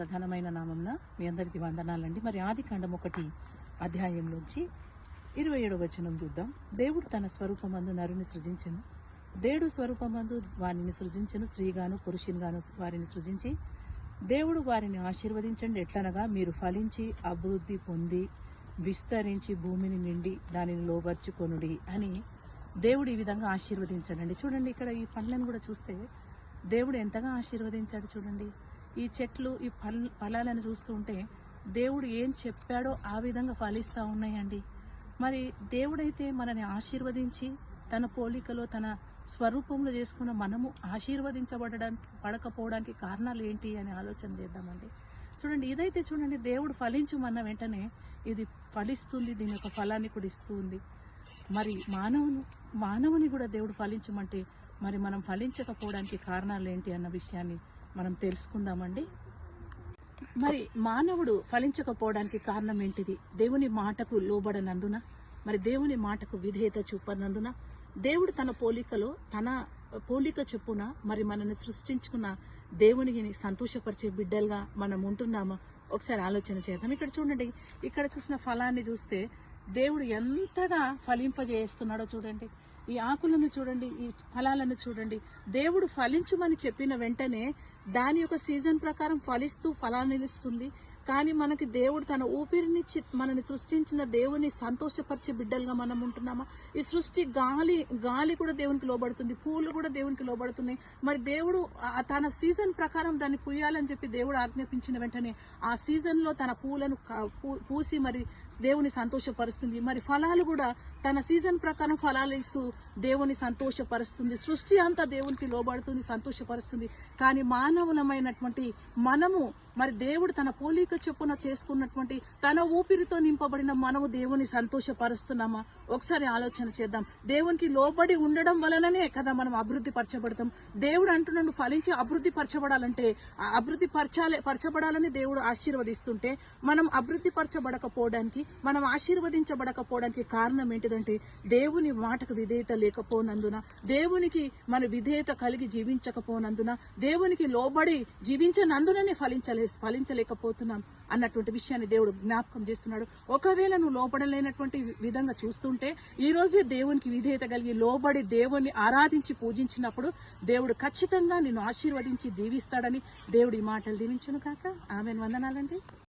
యొక్క ఘనమైన నామంన మీ అందరికీ వందనాలండి. మరి ఆది కాండం ఒకటి అధ్యాయంలోంచి ఇరవై ఏడవ వచనం చూద్దాం. దేవుడు తన స్వరూపమందు నరుని సృజించను. దేవుడు స్వరూపమందు వారిని సృజించను. స్త్రీగాను పురుషునిగాను వారిని సృజించి దేవుడు వారిని ఆశీర్వదించండి. ఎట్లనగా మీరు ఫలించి అభివృద్ధి పొంది విస్తరించి భూమిని నిండి దానిని లోబర్చుకొనుడి అని దేవుడు ఈ విధంగా ఆశీర్వదించాడండి. చూడండి ఇక్కడ ఈ పండ్లను కూడా చూస్తే దేవుడు ఎంతగా ఆశీర్వదించాడు చూడండి. ఈ చెట్లు ఈ ఫల్ ఫలాలను చూస్తూ ఉంటే దేవుడు ఏం చెప్పాడో ఆ విధంగా ఫలిస్తూ ఉన్నాయండి. మరి దేవుడైతే మనని ఆశీర్వదించి తన పోలికలో తన స్వరూపంలో చేసుకున్న మనము ఆశీర్వదించబడడానికి పడకపోవడానికి కారణాలు ఏంటి అని ఆలోచన చేద్దామండి. చూడండి ఇదైతే చూడండి దేవుడు ఫలించమన్న వెంటనే ఇది ఫలిస్తుంది దీని యొక్క ఫలాన్ని కూడా ఇస్తూ ఉంది. మరి మానవుని మానవుని కూడా దేవుడు ఫలించమంటే మరి మనం ఫలించకపోవడానికి కారణాలు ఏంటి అన్న విషయాన్ని మనం తెలుసుకుందామండి. మరి మానవుడు ఫలించకపోవడానికి కారణం ఏంటిది? దేవుని మాటకు లోబడనందున మరి దేవుని మాటకు విధేయత చూపనందున దేవుడు తన పోలికలో తన పోలిక చొప్పున మరి మనల్ని సృష్టించుకున్న దేవునికి సంతోషపరిచే బిడ్డలుగా మనం ఉంటున్నామా? ఒకసారి ఆలోచన చేద్దాం. ఇక్కడ చూడండి ఇక్కడ చూసిన ఫలాన్ని చూస్తే దేవుడు ఎంతగా ఫలింపజేస్తున్నాడో చూడండి. ఈ ఆకులను చూడండి ఈ ఫలాలను చూడండి. దేవుడు ఫలించమని చెప్పిన వెంటనే దాని యొక్క సీజన్ ప్రకారం ఫలిస్తూ ఫలాన్ని ఇస్తుంది. కానీ మనకి దేవుడు తన ఊపిరినిచ్చి మనని సృష్టించిన దేవుని సంతోషపరిచే బిడ్డలుగా మనం ఉంటున్నామా? ఈ సృష్టి గాలి గాలి కూడా దేవునికి లోబడుతుంది పూలు కూడా దేవునికి లోబడుతున్నాయి. మరి దేవుడు తన సీజన్ ప్రకారం దాన్ని పూయాలని చెప్పి దేవుడు ఆజ్ఞాపించిన వెంటనే ఆ సీజన్లో తన పూలను పూసి మరి దేవుని సంతోషపరుస్తుంది. మరి ఫలాలు కూడా తన సీజన్ ప్రకారం ఫలాలు ఇస్తూ దేవుని సంతోషపరుస్తుంది. సృష్టి అంతా దేవునికి లోబడుతుంది సంతోషపరుస్తుంది. కానీ మానవులమైనటువంటి మనము మరి దేవుడు తన పోలిక చొప్పున చేసుకున్నటువంటి తన ఊపిరితో నింపబడిన మనము దేవుని సంతోషపరుస్తున్నామా? ఒకసారి ఆలోచన చేద్దాం. దేవునికి లోబడి ఉండడం వలననే కదా మనం అభివృద్ధి పరచబడతాం. దేవుడు అంటున్నాడు ఫలించి అభివృద్ధి పరచబడాలంటే ఆ అభివృద్ధి పరచాలి పరచబడాలని దేవుడు ఆశీర్వదిస్తుంటే మనం అభివృద్ధి పరచబడకపోవడానికి మనం ఆశీర్వదించబడకపోవడానికి కారణం ఏంటిదంటే దేవుని మాటకు విధేయత లేకపోనందున దేవునికి మన విధేయత కలిగి జీవించకపోనందున దేవునికి లోబడి జీవించనందుననే ఫలించలే ఫలించలేకపోతున్నాం. అన్నటువంటి విషయాన్ని దేవుడు జ్ఞాపకం చేస్తున్నాడు. ఒకవేళ నువ్వు లోపడలేనటువంటి విధంగా చూస్తుంటే ఈ రోజే దేవునికి విధేయత కలిగి లోబడి దేవుని ఆరాధించి పూజించినప్పుడు దేవుడు ఖచ్చితంగా నిన్ను ఆశీర్వదించి దీవిస్తాడని దేవుడి మాటలు దీవించను కాక ఆమెను. వందనాలండి.